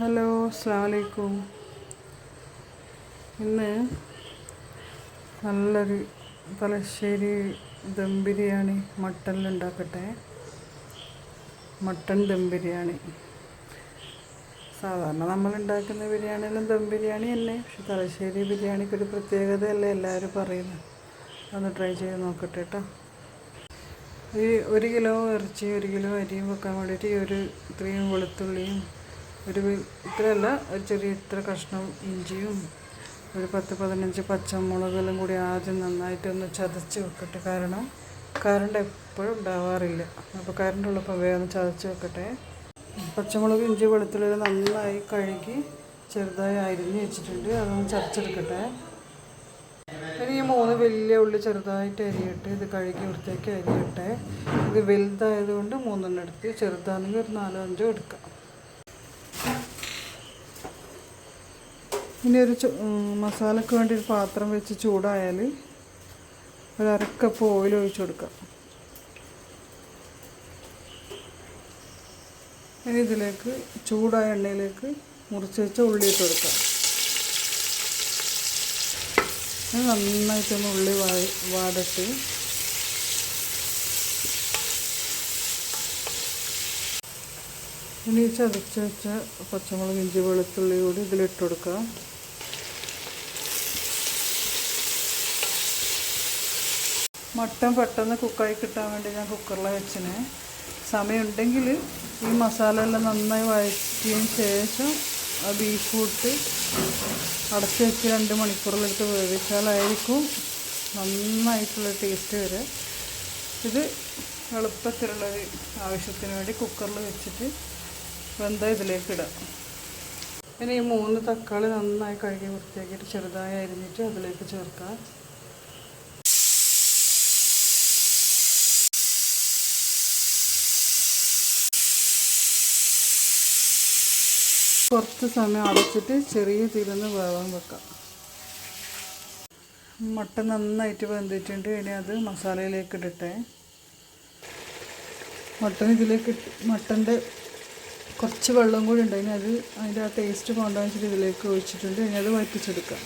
Hello അസ്സാം വലൈക്കും ഇന്ന് നല്ലൊരു തലശ്ശേരി ദം ബിരിയാണി മട്ടനിൽ ഉണ്ടാക്കട്ടെ. മട്ടൻ ദം ബിരിയാണി. സാധാരണ നമ്മൾ ഉണ്ടാക്കുന്ന ബിരിയാണിയിലും ദം ബിരിയാണി തന്നെ പക്ഷെ തലശ്ശേരി ബിരിയാണിക്ക് ഒരു പ്രത്യേകതയല്ലേ എല്ലാവരും പറയുന്നത്. ഒന്ന് ട്രൈ ചെയ്ത് നോക്കട്ടെ കേട്ടോ. ഈ ഒരു കിലോ ഇറച്ചി ഒരു കിലോ അരിയും വെക്കാൻ വേണ്ടിയിട്ട് ഈ ഒരു ഇത്രയും വെളുത്തുള്ളിയും ഒരു ഇത്രയല്ല ഒരു ചെറിയ ഇത്ര കഷ്ണം ഇഞ്ചിയും ഒരു പത്ത് പതിനഞ്ച് പച്ചമുളകെല്ലാം കൂടി ആദ്യം നന്നായിട്ടൊന്ന് ചതച്ച് വെക്കട്ടെ. കാരണം കറണ്ട് എപ്പോഴും ഉണ്ടാവാറില്ല. അപ്പോൾ കറണ്ട് ഉള്ളപ്പോൾ വേഗം ചതച്ച് വെക്കട്ടെ. പച്ചമുളക് ഇഞ്ചി വെളുത്തുള്ളി നന്നായി കഴുകി ചെറുതായി അരിഞ്ഞ് വെച്ചിട്ടുണ്ട്. അതൊന്ന് ചതച്ചെടുക്കട്ടെ. ഇനി ഈ മൂന്ന് വലിയ ഉള്ളി ചെറുതായിട്ട് അരിയട്ടെ. ഇത് കഴുകി വൃത്തിയാക്കി അരിയട്ടെ. ഇത് വലുതായതുകൊണ്ട് മൂന്നെണ്ണം എടുത്ത് ചെറുതാണെങ്കിൽ ഒരു നാലോ അഞ്ചോ എടുക്കാം. ഇനി ഒരു മസാലയ്ക്ക് വേണ്ടി ഒരു പാത്രം വെച്ച് ചൂടായാൽ ഒരു അരക്കപ്പ് ഓയിൽ ഒഴിച്ചു കൊടുക്കാം. ഇനി ഇതിലേക്ക് ചൂടായ എണ്ണയിലേക്ക് മുറിച്ച് വെച്ച ഉള്ളി ഇട്ട് കൊടുക്കാം. നന്നായിട്ടൊന്ന് ഉള്ളി വാ വാടട്ട് ഇനി ചതച്ച് വെച്ച പച്ചമുളക് ഇഞ്ചി വെളുത്തുള്ളി കൂടി ഇതിലിട്ട് കൊടുക്കുക. മട്ടൻ പെട്ടെന്ന് കുക്കായി കിട്ടാൻ വേണ്ടി ഞാൻ കുക്കറിൽ വെച്ചിന്. സമയമുണ്ടെങ്കിൽ ഈ മസാല എല്ലാം നന്നായി വഴറ്റിയതിന് ശേഷം ആ ബീഫ് കൂട്ട് അടച്ച് വെച്ച് രണ്ട് മണിക്കൂറിലെടുത്ത് വേവിച്ചാലായിരിക്കും നന്നായിട്ടുള്ള ടേസ്റ്റ് വരിക. ഇത് എളുപ്പത്തിലുള്ളൊരു ആവശ്യത്തിന് വേണ്ടി കുക്കറിൽ വെച്ചിട്ട് വെന്ത ഇതിലേക്ക് ഇടാം. പിന്നെ ഈ മൂന്ന് തക്കാളി നന്നായി കഴുകി വൃത്തിയാക്കിയിട്ട് ചെറുതായി അരിഞ്ഞിട്ട് അതിലേക്ക് ചേർക്കാം. കുറച്ച് സമയം അടച്ചിട്ട് ചെറിയ തീരുന്ന് വേവാൻ വെക്കാം. മട്ട നന്നായിട്ട് വെന്തിട്ടുണ്ട്. ഇനി അത് മസാലയിലേക്ക് ഇടട്ടെ. മട്ടൻ ഇതിലേക്ക് മട്ടന്റെ കുറച്ച് വെള്ളം കൂടി ഉണ്ട്. ഇനി അത് അതിന്റെ ആ ടേസ്റ്റ് കൊണ്ടുപോകാൻ വെച്ചിട്ട് ഇതിലേക്ക് ഒഴിച്ചിട്ടുണ്ട്. ഇനി അത് വറ്റിച്ചെടുക്കാം.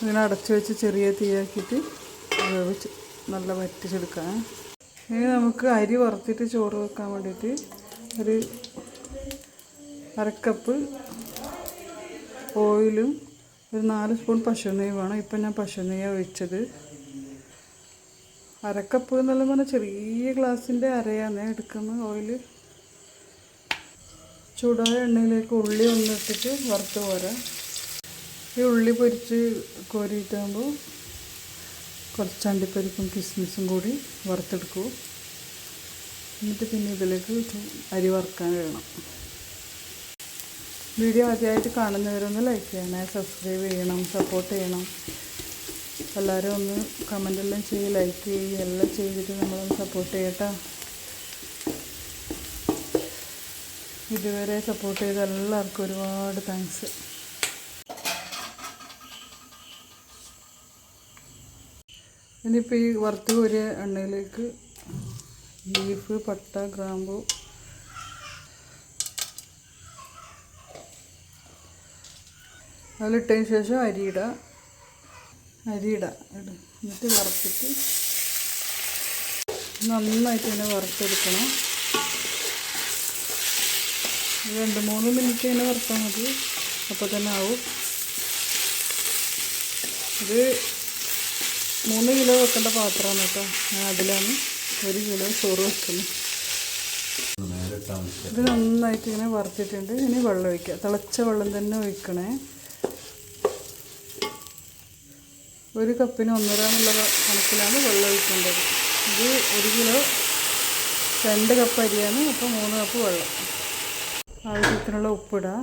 ഇങ്ങനെ അടച്ച് വെച്ച് ചെറിയ തീയാക്കിയിട്ട് വേവിച്ച് നല്ല വറ്റിച്ചെടുക്കാം. ഇനി നമുക്ക് അരി വറുത്തിട്ട് ചോറ് വെക്കാൻ വേണ്ടിയിട്ട് ഒരു അരക്കപ്പ് ഓയിലും ഒരു നാല് സ്പൂൺ പശു നെയ്യ് വേണം. ഇപ്പം ഞാൻ പശു നെയ്യാണ് ഒഴിച്ചത് അരക്കപ്പ് എന്നെല്ലാം പറഞ്ഞാൽ ചെറിയ ഗ്ലാസിന്റെ അരയാണ് എടുക്കുന്നത്. ഓയിൽ ചൂടായ എണ്ണയിലേക്ക് ഉള്ളി ഒന്നിട്ടിട്ട് വറുത്ത് പോരാ. ഈ ഉള്ളി പൊരിച്ച് കോരിയിട്ടാകുമ്പോൾ കുറച്ച് അണ്ടിപ്പരിപ്പും കിസ്മിസും കൂടി വറുത്തെടുക്കൂ. എന്നിട്ട് പിന്നെ ഇതിലേക്ക് അരി വറുക്കാൻ വേണം വീഡിയോ ആദ്യമായിട്ട് കാണുന്നവരൊന്ന് ലൈക്ക് ചെയ്യണേ സബ്സ്ക്രൈബ് ചെയ്യണം സപ്പോർട്ട് ചെയ്യണം. എല്ലാവരും ഒന്ന് കമന്റെല്ലാം ചെയ്ത് ലൈക്ക് ചെയ്യുക എല്ലാം ചെയ്തിട്ട് നമ്മളൊന്ന് സപ്പോർട്ട് ചെയ്യട്ടോ ഇതുവരെ സപ്പോർട്ട് ചെയ്ത എല്ലാവർക്കും ഒരുപാട് താങ്ക്സ് ഇനിയിപ്പോൾ ഈ വറുത്ത് കോരിയ എണ്ണയിലേക്ക് ബീഫ് പട്ട ഗ്രാമ്പു അതിലിട്ടതിന് ശേഷം അരിയിടുക ഇടും. എന്നിട്ട് വറുത്തിട്ട് നന്നായിട്ട് ഇതിനെ വറുത്തെടുക്കണം. രണ്ട് മൂന്ന് മിനിറ്റ് തന്നെ വറുത്താൽ മതി. അപ്പോൾ തന്നെ ആവും. ഇത് മൂന്ന് കിലോ വെക്കേണ്ട പാത്രമാണ് കേട്ടോ. ഞാൻ അതിലാണ് ഒരു കിലോ ചോറ് വെക്കുന്നത്. ഇത് നന്നായിട്ട് ഇങ്ങനെ വറുത്തിട്ടുണ്ട്. ഇനി വെള്ളം ഒഴിക്കുക. തിളച്ച വെള്ളം തന്നെ ഒഴിക്കണേ. ഒരു കപ്പിന് ഒന്നര കണക്കിലാണ് വെള്ളം ഒഴിക്കേണ്ടത്. ഇത് ഒരു കിലോ രണ്ട് കപ്പ് അരിയാണ്. അപ്പോൾ മൂന്ന് കപ്പ് വെള്ളം. ആവശ്യത്തിനുള്ള ഉപ്പിടുക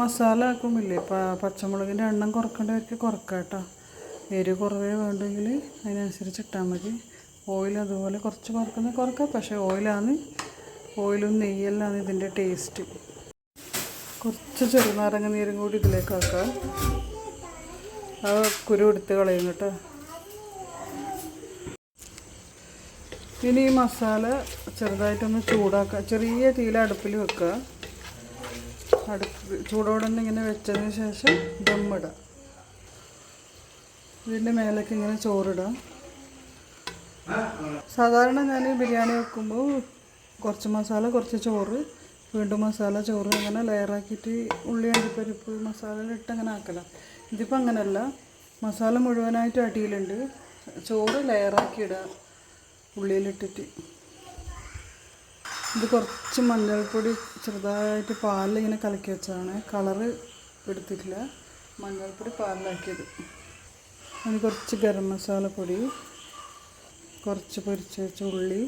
മസാല ആക്കുമില്ലേ പച്ചമുളകിന്റെ എണ്ണം കുറക്കേണ്ടവർക്ക് കുറക്കാം കേട്ടോ. എരിവ് കുറവേ വേണ്ടെങ്കിൽ അതിനനുസരിച്ച് ഇട്ടാൽ മതി. ഓയിൽ അതുപോലെ കുറച്ച് കുറക്കുന്ന കുറക്കാം. പക്ഷേ ഓയിലാണ് ഓയിലും നെയ്യെല്ലാം ഇതിന്റെ ടേസ്റ്റ് കുറച്ച് ചെറുനാരങ്ങ നീരും കൂടി ഇതിലേക്ക് ആക്കാം. ആ കുരു എടുത്ത് കളയും കേട്ടോ. ഇനി ഈ മസാല ചെറുതായിട്ടൊന്ന് ചൂടാക്കുക ചെറിയ തീല അടുപ്പിൽ വെക്കുക. അടുപ്പ് ചൂടോടെ ഇങ്ങനെ വെച്ചതിന് ശേഷം ദമ്മിടുക. ഇതിന്റെ മേലേക്ക് ഇങ്ങനെ ചോറിടാം സാധാരണ ഞാൻ ബിരിയാണി വെക്കുമ്പോൾ കുറച്ച് മസാല കുറച്ച് ചോറ് വീണ്ടും മസാല ചോറ് അങ്ങനെ ലെയറാക്കിയിട്ട് ഉള്ളി അണ്ടിപ്പരിപ്പ് മസാല ഇട്ട് അങ്ങനെ ആക്കല. ഇതിപ്പോൾ അങ്ങനെയല്ല മസാല മുഴുവനായിട്ട് അടിയിലുണ്ട്. ചോറ് ലെയറാക്കി ഇടുക. ഉള്ളിയിലിട്ടിട്ട് ഇത് കുറച്ച് മഞ്ഞൾപ്പൊടി ചെറുതായിട്ട് പാലിലിങ്ങനെ കലക്കി വെച്ചതാണ്. കളറ് എടുത്തിട്ടില്ല. മഞ്ഞൾപ്പൊടി പാലിലാക്കിയത്. അതിന് കുറച്ച് ഗരം മസാല പൊടി കുറച്ച് പൊരിച്ച് വെച്ച ഉള്ളി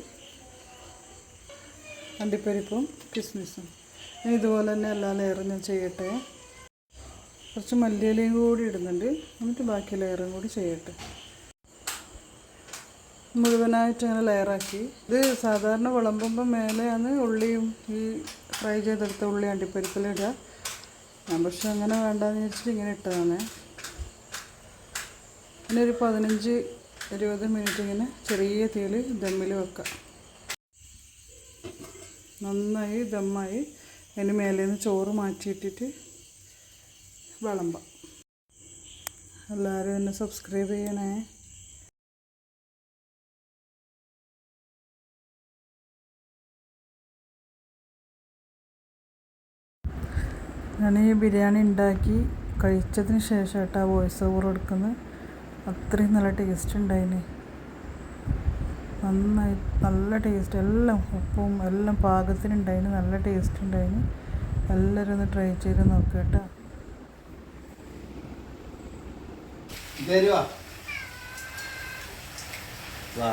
അണ്ടിപ്പരിപ്പും കിസ്മിസും. ഇതുപോലെ തന്നെ എല്ലാ ലെയറും ഞാൻ ചെയ്യട്ടെ. കുറച്ച് മല്ലിയിലയും കൂടി ഇടുന്നുണ്ട്. എന്നിട്ട് ബാക്കി ലെയറും കൂടി ചെയ്യട്ടെ. മുഴുവനായിട്ട് ഇങ്ങനെ ലെയറാക്കി. ഇത് സാധാരണ വിളമ്പുമ്പോൾ മേലെയാണ് ഉള്ളിയും ഈ ഫ്രൈ ചെയ്തെടുത്ത ഉള്ളി അണ്ടിപ്പരിപ്പിലിടുക ഞാൻ പക്ഷെ അങ്ങനെ വേണ്ടാന്ന് വെച്ചിട്ട് ഇങ്ങനെ ഇട്ടതാണ്. പിന്നെ ഒരു പതിനഞ്ച് ഇരുപത് മിനിറ്റ് ഇങ്ങനെ ചെറിയ തീയിൽ ദമ്മിൽ വെക്കാം നന്നായി ദമ്മായി അതിന് മേലെ നിന്ന് ചോറ് മാറ്റിയിട്ടിട്ട് വിളമ്പാം എല്ലാവരും എന്നെ സബ്സ്ക്രൈബ് ചെയ്യണേ. ഞാൻ ഈ ബിരിയാണി ഉണ്ടാക്കി കഴിച്ചതിന് ശേഷം കേട്ടോ വോയിസ് ഓവർ കൊടുക്കുന്നത് അത്രയും നല്ല ടേസ്റ്റ് ഉണ്ടായിന്. നന്നായി നല്ല ടേസ്റ്റ് എല്ലാം ഉപ്പും എല്ലാം പാകത്തിനുണ്ടായിന് നല്ല ടേസ്റ്റ് ഉണ്ടായിന്. എല്ലാവരും ഒന്ന് ട്രൈ ചെയ്ത് നോക്കുക കേട്ടോ വാ.